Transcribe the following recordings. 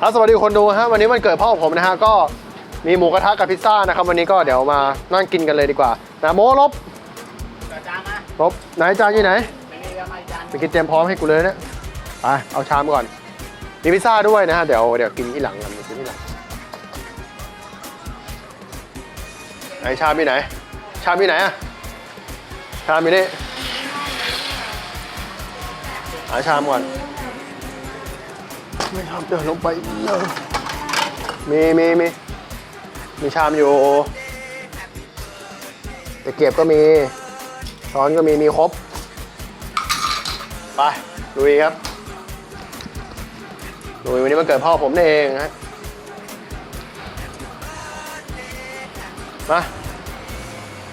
ครับสวัสดีคนดูฮะวันนี้วันเกิดพ่อผมนะฮะก็มีหมูกระทะกับพิซซ่านะครับวันนี้ก็เดี๋ยวมานั่งกินกันเลยดีกว่านะโมลบจานนะลบไหนจานอยู่ไหนไม่มีก็ไม่จานไปกินเตรียมพร้อมให้กูเลยนะไปเอาชามก่อนมีพิซซ่าด้วยนะฮะเดี๋ยวเดี๋ยวกินที่หลังกันกินที่หลังไหนชามมีไหน ชามมีไหนอะชามมีนี่หาชามก่อน ไม่ชอบเดินลงไปเลยมีมีมีมีชามอยู่ตะเกียบก็มีช้อนก็มีมีครบ ไปลุยครับลุยวันนี้มันเกิดพ่อผมนี่เองฮะมา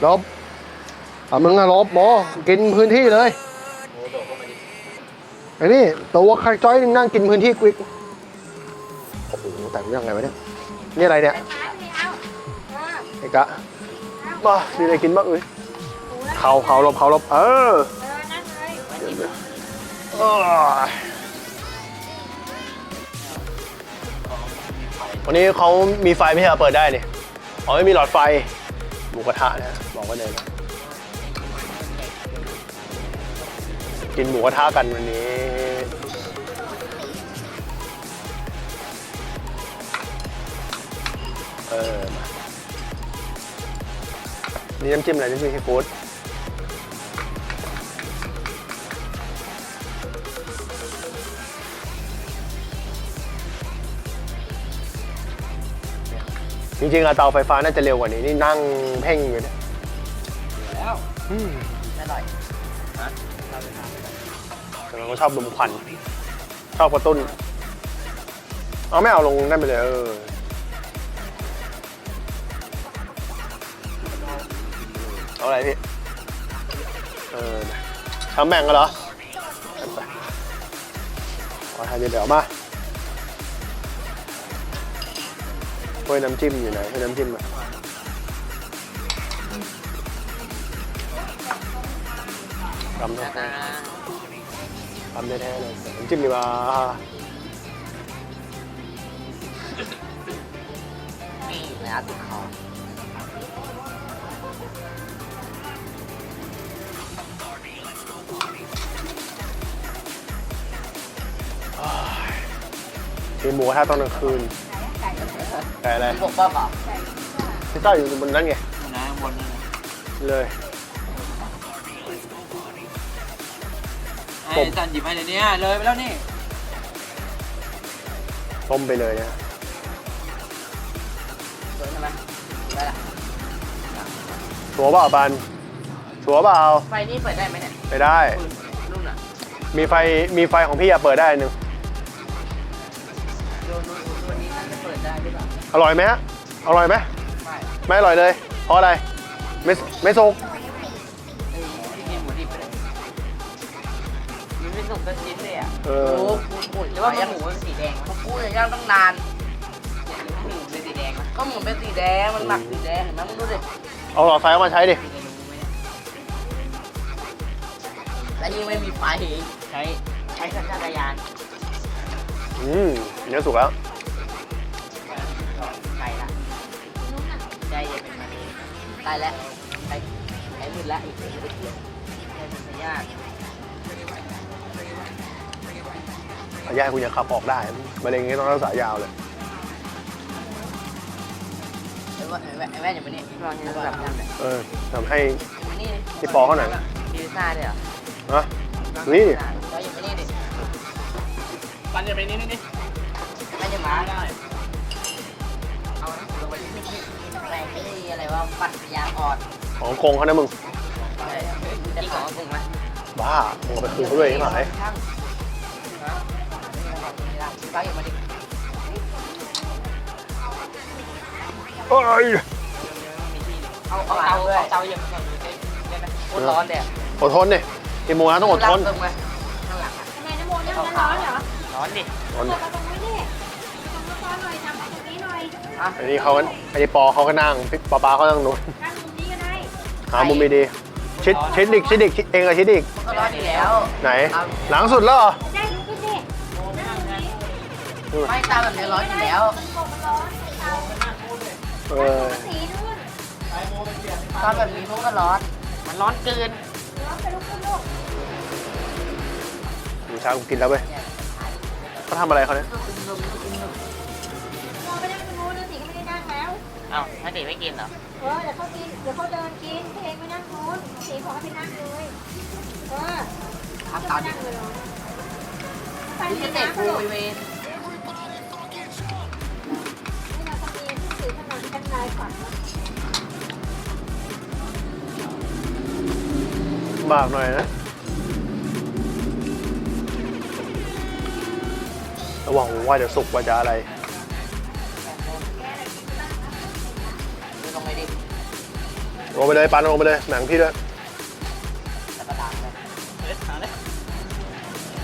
ลบเอามึงอะลบโมกินพื้นที่เลย ไอ้นี่ตัวใครจ้อยนึงนั่งกินพื้นที่กวิกโอ้โหแต่งยังไงวะเนี่ยนี่อะไรเนี่ยไอ้กะมามีอะไรกินบ้างเอ้ยเขาเขาลบเขาลบเออโอ้ยวันนี้เขามีไฟไม่ใช่เหรอเปิดได้นี่อ๋อไม่มีหลอดไฟหมูกระทะนะบอกไว้เลยนะ กินหมูกระทะกันวันนี้ เออมานี่น้ำจิ้มอะไรน้ำจิ้มซีฟู้ดจริงๆอะเตาไฟฟ้าน่าจะเร็วกว่านี้ นี่นั่งเพ่งอยู่เนี่ยแล้ว อืมไม่อร่อยแต่เราก็ชอบลมควัน ชอบกระตุ้น เอาไม่เอาลงได้ไปเลยเออเอาอะไรพี่ เออทำแบ่งกันเหรอไปขอทานเดี๋ยวมาถ้วยน้ำจิ้มอยู่ไหนถ้วยน้ำจิ้มอะทำแท้ๆ ทำแท้ๆเลยน้ำจิ้มดีกว่านี่นะติดคอกินหมูกระทะตอนกลางคืนไก่อะไรพวกบ้าเปล่าพิซซ่าอยู่บนนั้นไงนะบนนั่นเลย ไอ้สันหยิบให้เดี๋ยวนี้เลยไปแล้วนี่ต้มไปเลยนะสวยใช่ไหมได้ละชัวร์เปล่าปันชัวร์เปล่าไฟนี่เปิดได้ไหมเนี่ยไม่ได้รุ่นอะมีไฟมีไฟของพี่อะเปิดได้อันหนึ่งดูดูตัวนี้น่าจะเปิดได้หรือเปล่าอร่อยไหมฮะอร่อยไหมไม่ไม่อร่อยเลย เพราะอะไรไม่ไม่สุก เลยอะเออโอ้ปูนปูนหรือว่าหมูเป็นสีแดงมันปูนย่างต้องนานเนี่ยหมูเป็นสีแดงนะก็หมูเป็นสีแดง มันหมักสีแดงเห็นไหมมึงดูดิเอาหลอดไฟเข้ามาใช้ดิแล้วยิ่งไม่มีไฟใช้ใช้สัญชาตญาณอืมเนื้อสุกแล้ว ไก่ละใจเย็นเป็นมันตายแล้วไก่ไก่มืดแล้วอีกนิดเดียวไก่เป็นพยาธิ เอาย่าคุณยังขับออกได้มะเร็งนี้ต้องรักษายาวเลยไอ้ว่าไอ้แม่ไอ้แม่อย่ามานี่รอนี่แบบนั้นเลยเออทำให้มานี่ดิพี่ปอเขาหน่อยพิซซ่าด้วยเหรอนะนี่ เราอย่ามานี่ดิปันอย่าไปนี่นี่นี่แม่จะมาได้เอานะลงไปที่นี่แรงไม่ได้อะไรว่าปัดยางอ่อนของกงเขานะมึงจะขอกลุ่มไหมบ้ามึงเอาไปคืนเขาด้วยใช่ไหม ช่างฮะ ป้าอย่ามาดิเอ้ยเอาเอาเตาเอาเตาอย่ามาก่อนเยได้ไหมโคตรร้อนเลยอดทนดิกินหมูนะต้องอดทนลงมาข้างหลังอะทำไมน้ำโมนั่งร้อนเหรอร้อนดิทนเปิดประตูไว้ดิตรงน้ำร้อนหน่อยทำตรงนี้หน่อยอะอันนี้เขาก็อันนี้ปอเขาก็นั่งพี่ปอปาเขานั่งนู้นนั่งตรงนี้ก็ได้หามุมดีๆชิดชิดอีกชิดอีกชิดเองอะชิดอีกก็ร้อนอยู่แล้วไหน หลังสุดแล้วเหรอ ได้ลุกขึ้นดินั่งตรงนี้นไม่ตาแบบนี้ร้อนอยู่แล้วมันกบมันร้อนเตาเออสีนู่นตาแบบนี้มันก็ร้อน มันร้อนเกินร้อนไปลุกขึ้นลูกหมูช้างกูกินแล้วเว้ยเขาทำอะไรเขาเนี่ยมองไปนั่งตรงนู้นนะสีก็ไม่ได้นั่งแล้วเอ้าถ้าเด็กไม่กินเหรอเออเดี๋ยวเขากิน เดี๋ยวเขาเดินกินเพลงไม่นั่งนู้นสีขอให้ไปนั่งเลยเออทำตามดินั่งเลยเหรอไปนี่ในจะเตะน้ำกูลูกไปเวรนี่ สีถนนกันลายฝันมากหน่อยนะ ระวังว่าจะสุกว่าจะอะไรดูลงไปดิลงไปเลยปันลงไปเลย หนังพี่ด้วยแต่กระดาษเลยเอ๊ะหาเลย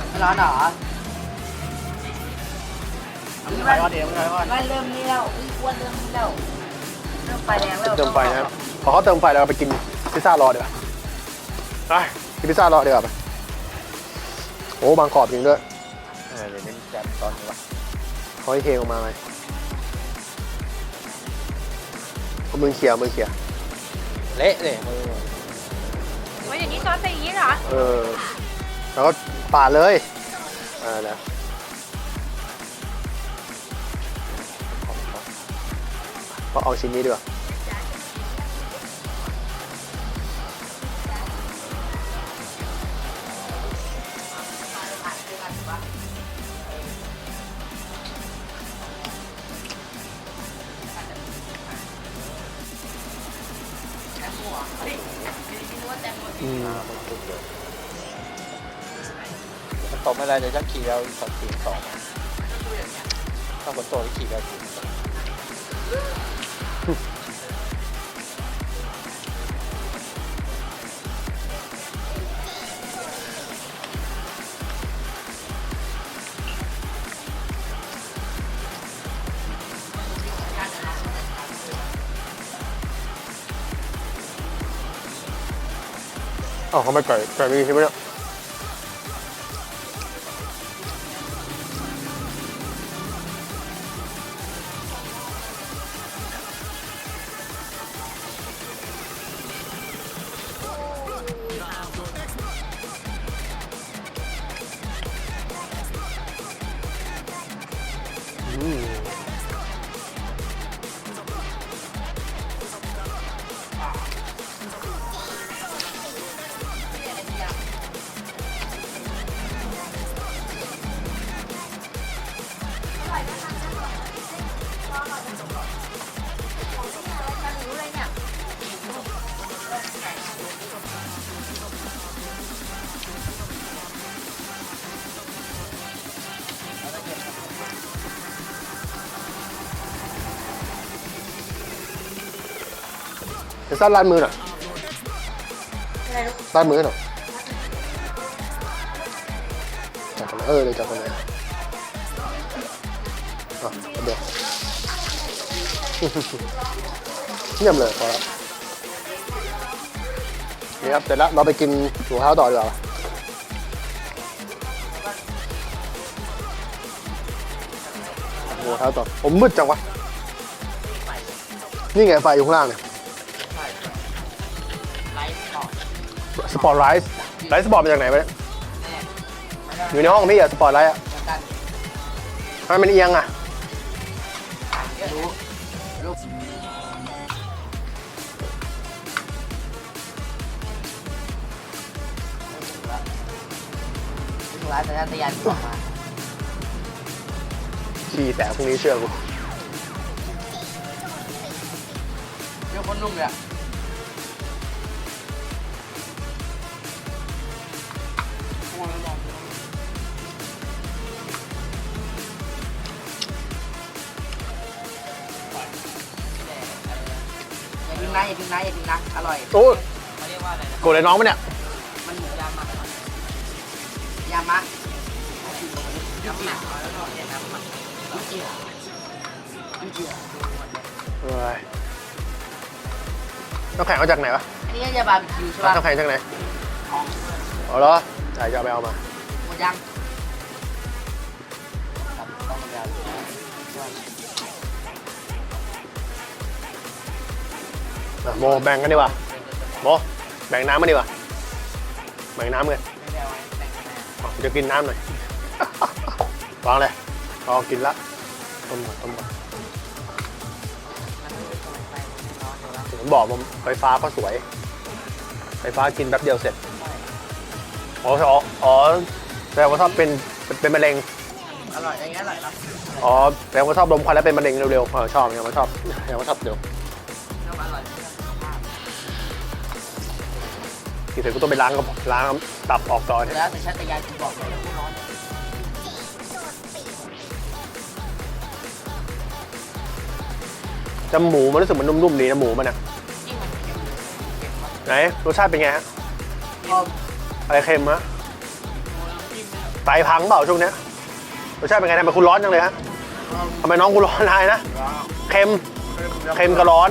ไม่ร้อนเหรอมึงไปวัดเองมึงไปวัดไม่เริ่มนี่แล้วอุ้ยอ้วนเริ่มนี่แล้ว เริ่มไฟแรงแล้วเติมไฟนะครับพอเขาเติมไฟแล้วเราไปกินพิซซ่ารอดีกว่าไปกินพิซซ่ารอดีกว่าไปโอ้บางกรอบจริงด้วยเออเดี๋ยวนี้แจมตอนนี้วะเขาให้เทออกมาไหมเอามือเขี่ยมือเขี่ยเละเลยมือโอ้ยอย่างนี้ซอสเป็นอย่างนี้เหรอ เออ แล้วก็ปาดเลยอ่าแล้ ก็เอาชิ้นนี้ดีกว่าอืมมันตกไม่ได้เดี๋ยวจะขี่เราอีกสองขี่สองถ้าฝนตกจะขี่เราขี่สองอ๋อเขาไม่ไก่ ไก่ไม่กินใช่ไเดี๋ยวสั้นลานมือหน่อยลานมือหน่อยจับกันเลยเออเลยจับกันเลยอะเดี๋ยวเยี่ยมเลยพอแล้วนี่ครับเสร็จแล้วเราไปกินหมูเท้าต่อดีกว่าหมูเท้าต่อผมมืดจังวะ นี่ไงไฟอยู่ข้างล่างเนี่ย ปอร์ตไลท์ไลท์สปอร์ตมาจากไหนวะเนี่ยเนี่ยอยู่ในห้องพี่อะสปอร์ตไลท์อะเหมือนกันทำไมมันเอียงอะรู้ลูกถึงร้านสัญญาณยานออกมาขี่แต่พรุ่งนี้เชื่อกูเรื่องคนนุ่มเลยอะ นะอย่าทิ้งนะอย่าทิ้งนะอร่อยโอ้ยเขาเรียกว่าอะไรนะโกรธเลยน้องปะเนี่ย มันหมูยำมากยำมะยำหนักแล้วก็เนี่ยน้ำมันยูเจียยูเจียเอ้ยน้ำแข็งเอาจากไหนวะอันนี้ก็จะบาร์บีคิวใช่ป่ะน้ำแข็งจากไหนของอ๋อเหรอใช่จะเอาไปเอามาหมดยังครับต้องไปเอา โมแบ่งกันดีกว่าโมแบ่งน้ำมาดีกว่าแบ่งน้ำกันไม่ได้เอาไว้แต่งคะแนนอะเดี๋ยวกินน้ำหน่อยวางเลยพอกินละต้มก่อนต้มก่อนมันไม่ได้ไปไม่ร้อนอยู่แล้วผมบอกผมไฟฟ้าก็สวย ไฟฟ้ากินแป๊บเดียวเสร็จอ๋ออ๋ออ๋อแปลว่าชอบเป็นเป็นเป็นมะเร็งอร่อยอย่างเงี้ยอร่อยเนาะอ๋อแปลว่าชอบลมควันแล้วเป็นมะเร็งเร็วๆเออชอบเนี่ยว่าชอบเนี่ยว่าชอบเร็วชอบอร่อย กินเสร็จก็ต้องไปล้างก็ล้างตับออกก่อนแล้วแต่ชาติยายกูบอกเลยว่าร้อนจำหมูมันรู้สึกมันนุ่มๆดีนะหมูมันอะยิ่งมันเค็มเค็มมากไหนรสชาติเป็นไงฮะพออะไรเค็มฮะไตพังเปล่าช่วงเนี้ยรสชาติเป็นไงทำไมคุณร้อนจังเลยฮะทำไมน้องคุณร้อนนายนะ เค็ม เค็มกับร้อน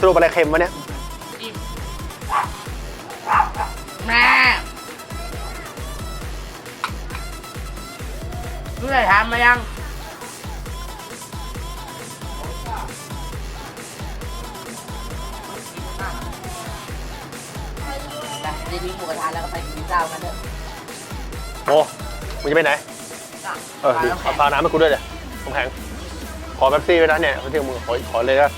สรุปอะไรเค็มวะเนี่ย แม่รู้ไหนทำมายังไปเดี๋ยวนี้หมูกระทะแล้วก็ไปกินข้าวกันเถอะโมมึงจะไปไหนเออดีเอาพาน้ำให้กูด้วยเดี๋ยวผมแข็ง ขอแป๊บซี่ไว้นะเนี่ยเขาเรียกมึงขอขอเลยนะ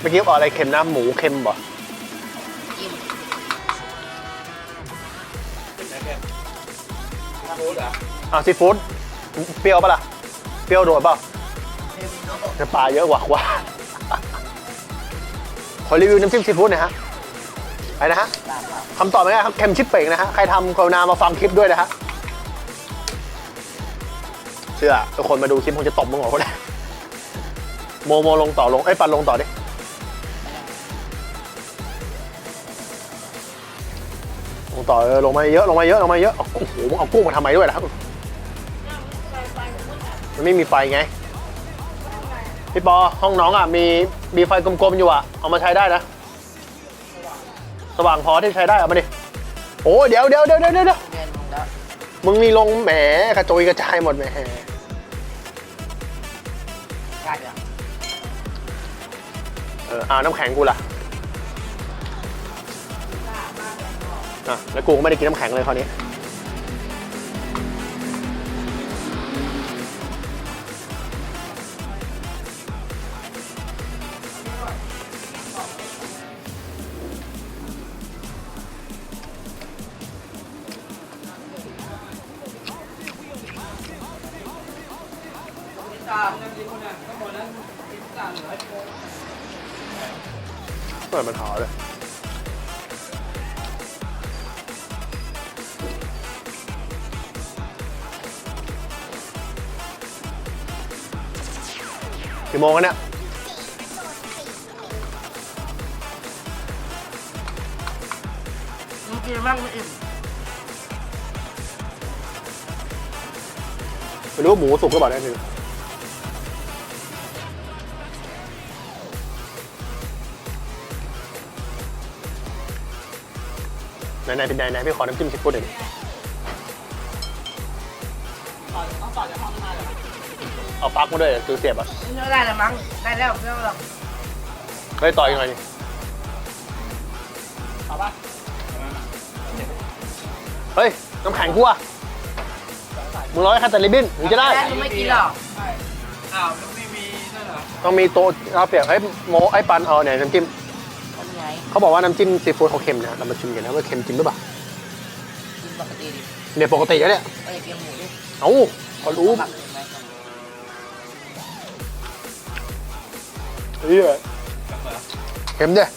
เมื่อกี้บอกอะไรเค็มนะหมูเค็มบ่ ฟูดอะอะซีฟู้ดเปรี้ยวปะล่ะ เปรี้ยวโดดเปล่าเค็มเนอะจะปลาเยอะกว่าว่าขอรีวิวน้ำจิ้มซีฟู้ดหน่อยฮะไปนะฮะตามมาคำตอบง่ายๆครับเค็มชิปเป่งนะฮะ ใครทำกรุณามาฟังคลิปด้วยนะฮะ เชื่อทุกคนมาดูคลิปคงจะตบมึงหัวคนแรกโมโมลงต่อลง เอ้ยปันลงต่อดิ ต่อเออลงมาเยอะลงมาเยอะลงมาเยอะเอาโอ้โหมึงเอากุ้งมาทำไมด้วยล่ะครับมันไม่มีไฟไงพี่ปอห้องน้องอะมีมีไฟกลมๆอยู่อะเอามาใช้ได้นะ สว่างพอที่ใช้ได้เอามาดิโอ้เดี๋ยวเดี๋ยวเดี๋ยวเดี๋ยวเดี๋ยวเรียนมึงแล้วมึงนี่ลงแหมกระจุยกระจายหมดแหมกล้าเดี๋ยวเออเอาน้ำแข็งกูล่ะ อะแล้วกูก็ไม่ได้กินน้ำแข็งเลยคราวนี้ เปิดมันหอเลย กี่โมงกันเนี่ยมึงกินมากไม่อิ่มไม่รู้ว่าหมูสุกหรือเปล่าเนี่ยคือไหนไหนเป็นไหนไหนพี่ขอน้ำจิ้มซีฟู้ดหน่อยดิ เอาปลั๊กมาด้วยเดี๋ยวซื้อเสียบอะไม่ได้แล้วมั้ง ได้แล้วไม่ต้องหรอกเฮ้ยต่ออีกหน่อยดิเอาปะเฮ้ย น้ำแข็งกูอะมึงร้อยแค่แต่ริบบิ้นถึงจะได้แม่มึงไม่กินหรอกอ้าวมันไม่มีนั่นเหรอต้องมีโต๊ะเอาเปรียบเฮ้ยโมไอ้ปันเอาเนี่ยน้ำจิ้ม ทำไงเขาบอกว่าน้ำจิ้มซีฟู้ดเขาเค็มนะเรามาชิมกันนะว่าเค็มจริงหรือเปล่ากินปกติดิเนี่ยปกติแล้วเนี่ยเอ้ยกินหมูดิเอ้าเขารู้ผักเเฮ้ยเค็มเนี่ย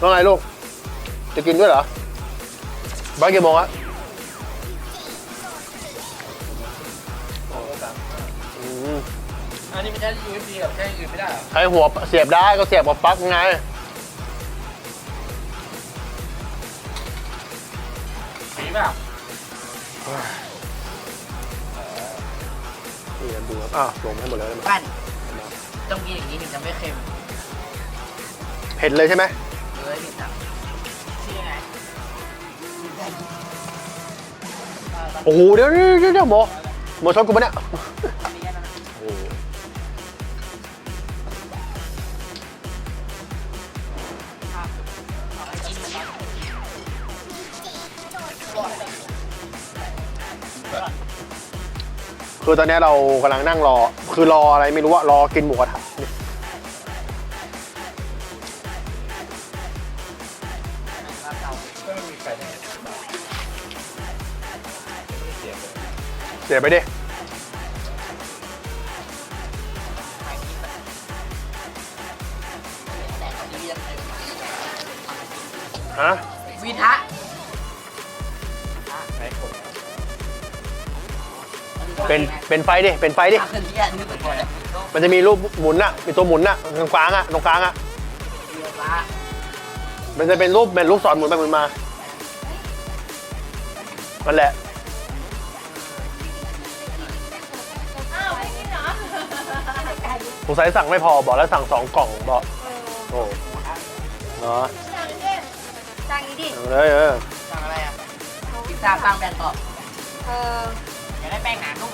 ว่าไงลูก จะกินด้วยเหรอบ้านกี่โมงอะอืมอันนี้มันใช้ USB กับใช้อื่นไม่ได้เหรอใช้หัวเสียบได้ก็เสียบกับปลั๊กไงมีเปล่านี่ดูครับ อ้าวลงให้หมดเลยปั้นต้องกินอย่างนี้ถึงจะไม่เค็มเผ็ดเลยใช่ไหมเลยถึงจะชื่อไงโอ้โหเดี๋ยวเดี๋ยวเดี๋ยวเดี๋ยวโมโมชนกูปะเนี่ย คือตอนนี้เรากำลังนั่งรอ คือรออะไรไม่รู้ว่ารอกินหมูกระทะเนี่ยเสียไปดิ เป็นเป็นไฟดิเป็นไฟดิขึ้นที่อันนี้เป็นตัวเนี่ยมันจะมีรูปหมุนอะมีตัวหมุนอะตรงกลางอะตรงกลางอะเรือฟ้ามันจะเป็นรูปเป็นลูกศรหมุนไปหมุนมานั่นแหละอ้าวไม่กินเหรอสงสัยสั่งไม่พอบอกแล้วสั่งสองกล่องบอกโอ้เนาะสั่งดิสั่งอีกดิเอาเลยเออสั่งอะไรอะพิซซ่าปังแบนกรอบเออ อยากได้แป้งหนานุ่ม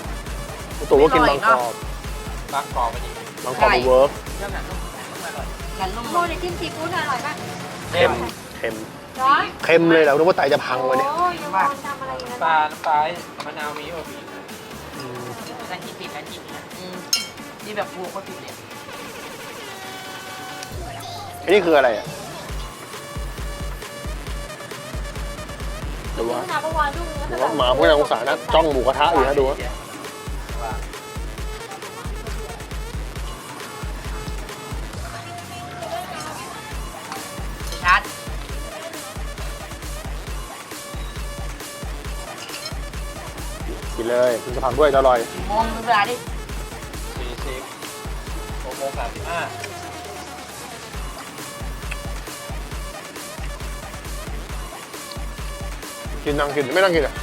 ตัวว่ากินบางกรอบรักกรอบไปดิบางกรอบมันเวิร์กเรื่องหนานุ่มหนานุ่มอร่อยหนานุ่มโมในจิ้มซีฟู้ดอร่อยป่ะเค็มเค็มร้อนเค็มเลยเราคิดว่าไตจะพังวันนี้โอ้ยยังมอนทำอะไรอย่างนั้นปลาน้ำปลามะนาวมีป่ะพี่นั่นที่ติดนั่นที่นะอืมที่แบบฟูก็ติดเลยอันนี้คืออะไรอะ ดูว่าขนาดเมื่อวานลูกนึงดูก็ว่าหมาพวกนางสารนะจ้องหมูกระทะอยู่นะดูว่าชัดกินเลยกินกระผักด้วยจะอร่อยมองดูเวลาดิสี่สิบหกโมงสามสิบห้า กินนั่งกินไม่นั่งกินอะ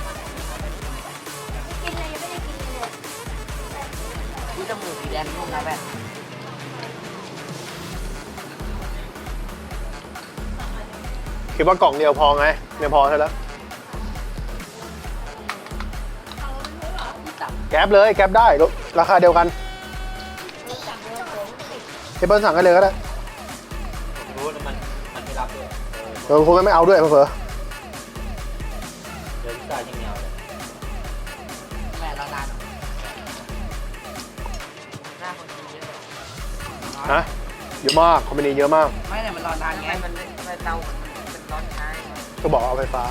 กินเลยยังไม่ได้กินเลยดูจมูกสีแดงนุ่มนะแม่คิดว่ากล่องเดียวพอไงไม่พอใช่แล้วที่ต่แก๊ปเลยแก๊ปได้ราคาเดียวกันเทเบิลสั่งกันเลยก็ได้รู้แล้วมันมันไม่รับด้วยเออเออคุณไม่เอาด้วยเผลอ มากคอมพานีเยอะมากไม่แต่มันรอนานไงมันมันเตาเป็นร้อนช้าก็บอกเอาไฟฟ้า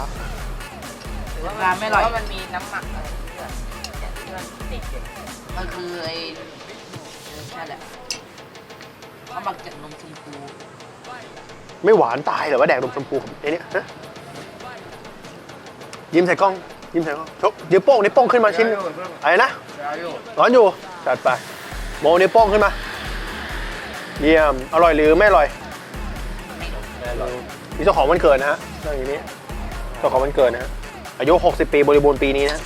หรือว่าร้านไม่อร่อยว่ามันมีน้ำหมักอะไรที่แบบเนี่ยที่มันติดอยู่มันคือไอ้นั่นแหละเขาหมักจากนมชมพูไม่หวานตายเหรอว่าแดกนมชมพูไอ้เนี่ยฮะยิ้มใส่กล้อง ยิ้มใส่กล้องชกนิ้วโป้งนิ้วโป้งขึ้นมาชิ้นอะไรนะร้อนอยู่จัดไปโมนิ้วโป้งขึ้นมา เยี่ยม อร่อยหรือไม่อร่อยได้หรอยมีเจ้าของวันเกิดนะฮะเรื่องอย่างนี้เจ้าของวันเกิดนะฮะอายุ 60 ปีบริบูรณ์ปีนี้นะ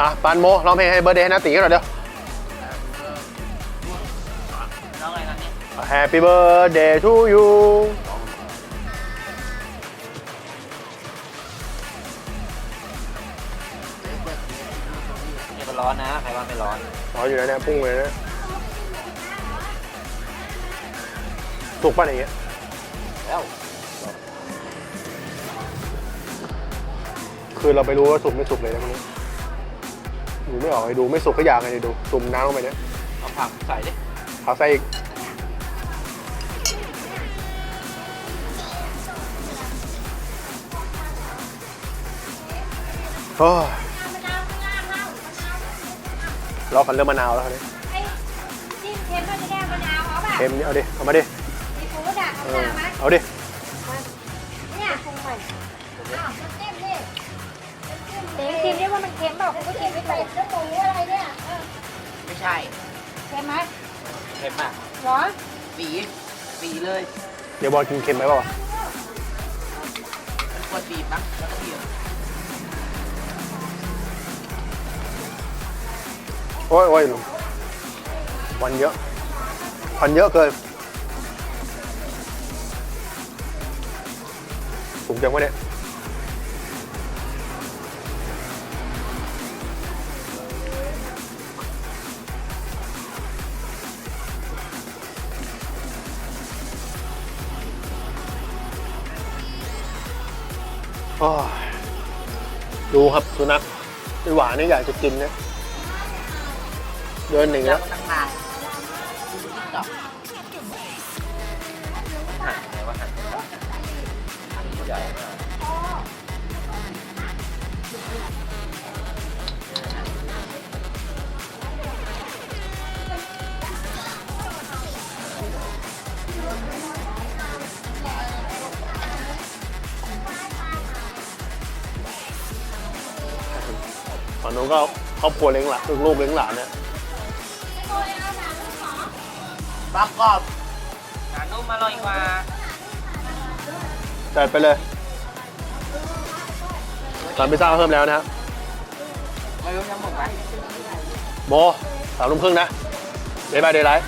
อะปานโมร้องเพลงให้เบอร์เดย์ให้นาตีกันหน่อยเดี๋ยวแล้วไงตอนนี้ Happy birthday to you ร้อนนะใครว่าไม่ร้อน ร้อนอยู่นะเนี่ยพุ่งเลยนะสุกป่ะอย่างเงี้ยแล้วคือเราไปรู้ว่าสุกไม่สุกเลยนะพวกนี้ดูไม่ออกเลยดูไม่สุกก็อยากไงดูจุ่มน้ำลงไปเนี่ยเอาผักใส่ดิผักใส่อีกโอ้ อกันเรื่องมะนาวแล้วคราวนี้ไอ้จิ้มเค็มก็จะได้มะนาวเอาป่ะเค็มนี่เอาดิ เอามาดิ ซีฟู้ดอะเอเอาอมาไหมเอาดิ เนี่ยปรุงใหม่อ้าวมันเต็มดิเต็มชิมดิว่ามันเค็มเปล่าคุณก็ชิมไม่ถูกจะหมูอะไรเนี่ยเออไม่ใช่เค็มไหมเค็มมากเหรอปีปีเลยเดี๋ยวบอลกินเค็มไหมเปล่าวะมันควรบีบนะแล้วก็บีบ โอ้ยโอ้ยลุงวันเยอะควันเยอะเกินสูงจังวะเนี่ยโอ้ยดูครับสุนัขไอหวานนี่อยากจะกินนะ เดินหนึ่งแล้วตั้งนานติ๊กต็อกหันไงว่าหันใหญ่มากฝั่งนู้นก็ครอบครัวเลี้ยงหลานลูกๆเลี้ยงหลานเนี่ย บางกรอบหนานุ่มอร่อยกว่า จัดไปเลยสั่งพิซซ่าเพิ่มแล้วนะครับไม่รู้ทั้งหมดไหมโบสามทุ่มครึ่งนะเดย์บายเดย์ไลท์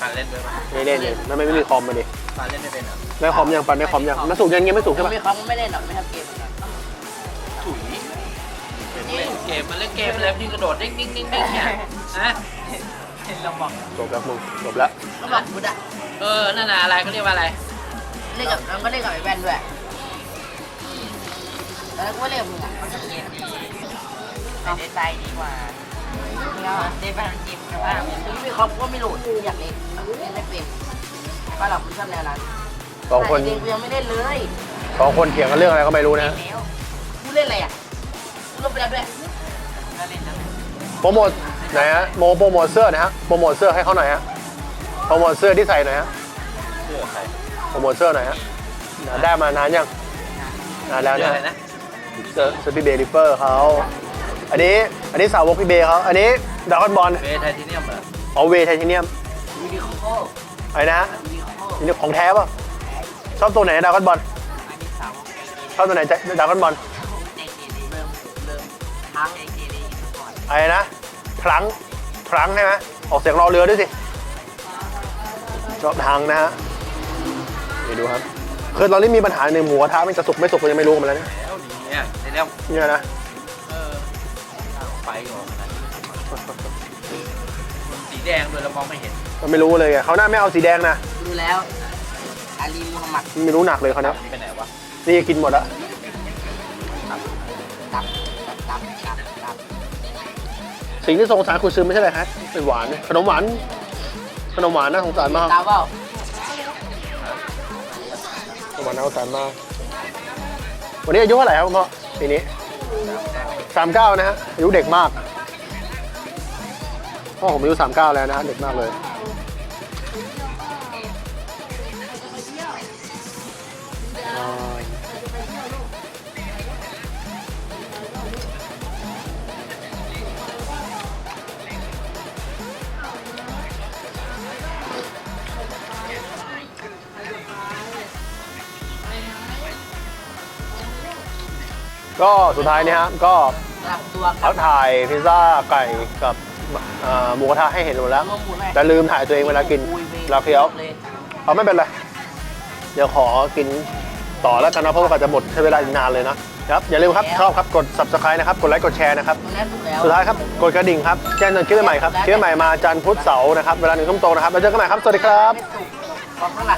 หันเล่นด้วยปะไม่เล่นเลยไม่ไม่มีคอมมาดิหันเล่นไม่เป็นเหรอไม่คอมยังปันไม่คอมยังไม่สุกยังยังไม่สุกยัใช่งปะไม่เขาไม่เล่นหรอกไม่ทำเกมเหมือนกันถุย เป็นเล่นเกมมันเล่นเกมแล้วที่กระโดดดิ้งดิ้งดิ้งดิ้งเนี่ยฮะเราบอกจบแล้วมึงจบแล้วก็บอกพุทธอะเออนั่นน่ะอะไรเขาเรียกว่าอะไรเล่นกับมันก็เล่นกับไอ้แว่นด้วยแล้วก็เล่นกับมึงอะมันจะเกมดีแต่เดซายดีกว่าเราเดซายมันจิบนะว่าถึงไม่ครบก็ไม่โหลดอยากเล่นเล่นไม่เป็นก็เราคุณชอบแนวนั้นสองคนแต่เองกูยังไม่เล่นเลยสองคนเถียงกันเรื่องอะไรก็ไม่รู้นะฮะแล้วกูเล่นอะไรอะ กูเล่นไปแล้วด้วยก็เล่นแล้วโปรโมทไหนฮะโมโปรโมทเสื้อหนะฮะโปรโมทเสื้อให้เขาหน่อยฮะโปรโมทเสื้อที่ใส่หน่อยฮะเชื่อใครโปรโมทเสื้อหน่อยฮะได้มานานยังนานแล้วเชื่อนะอะไรนะเสื้อเสื้อพี่เบย์ริปเปอร์เขาอันนี้อันนี้สาวกพี่เบย์เขาอันนี้ดากอนบอลเบสไทเทเนียมเหรอเอาเวไทเทเนียมยูนิโคโอะไรนะฮะยูนิโคนี่ของแท้ป่ะชอบตัวไหนดากอนบอลอันนี้สาวเกเรชอบตัวไหนดากอนบอล มทั้งเกเรก่อนอะไรนะ พลังพลังใช่ไหมออกเสียงรอเรือด้วยสิชอบทางนะฮะนี่ดูครับคือตอนนี้มีปัญหาในหมูกระทะมันจะสุกไม่สุกก็ยังไม่รู้กันมาแล้วเนี่ยแล้วดีเนี่ยเดี๋ยวเนี่ยนะเออไปก่อนนะสีแดงโดยเรามองไม่เห็นมันไม่รู้เลยอะเขาหน้าไม่เอาสีแดงนะดูแล้ว อาลีมูฮัมหมัดไม่รู้หนักเลยเขาเนี้ยไปไหนวะนี่กินหมดอะตับตับตับตับ สิ่งที่สงสารคุณซื้อไม่ใช่อะไรฮะเป็นหวานขนมหวาน ขนมหวานน่าสงสารมาก ตาเปล่าขนมหวานน่าสงสารมาก วันนี้อายุเท่าไหร่ครับคุณพ่อปีนี้สามเก้านะฮะอายุเด็กมาก พ่อผมอายุสามเก้าแล้วนะฮะเด็กมากเลย ก็สุดท้ายเนี่ยฮะก็สลับตัวกัพับกถ่ายพิซซ่าไก่กับอ่าหมูกระทะให้เห็นหมดแล้ว รวมหมูหน่อยแต่ลืมถ่ายตัวเองเวลากินเราเคี้ยวเลยเอาไม่เป็นไร เดี๋ยวขอกินต่อแล้วกันนะเพราะว่าอาจจะหมดใช้เวลาอีกนานเลยนะครับ อย่าลืมครับชอบครับกด subscribe นะครับ กดไลค์กดแชร์นะครับ ตรงนั้นถูกแล้วสุดท้ายครับ กดกระดิ่งครับ แจ้งเตือนคลิปใหม่ครับคลิปใหม่มาจันทร์พุธเสาร์นะครับ เวลาหนึ่งทุ่มตรงนะครับ แล้วเจอกันใหม่ครับ สวัสดีครับ ไม่สุกของข้างหลัง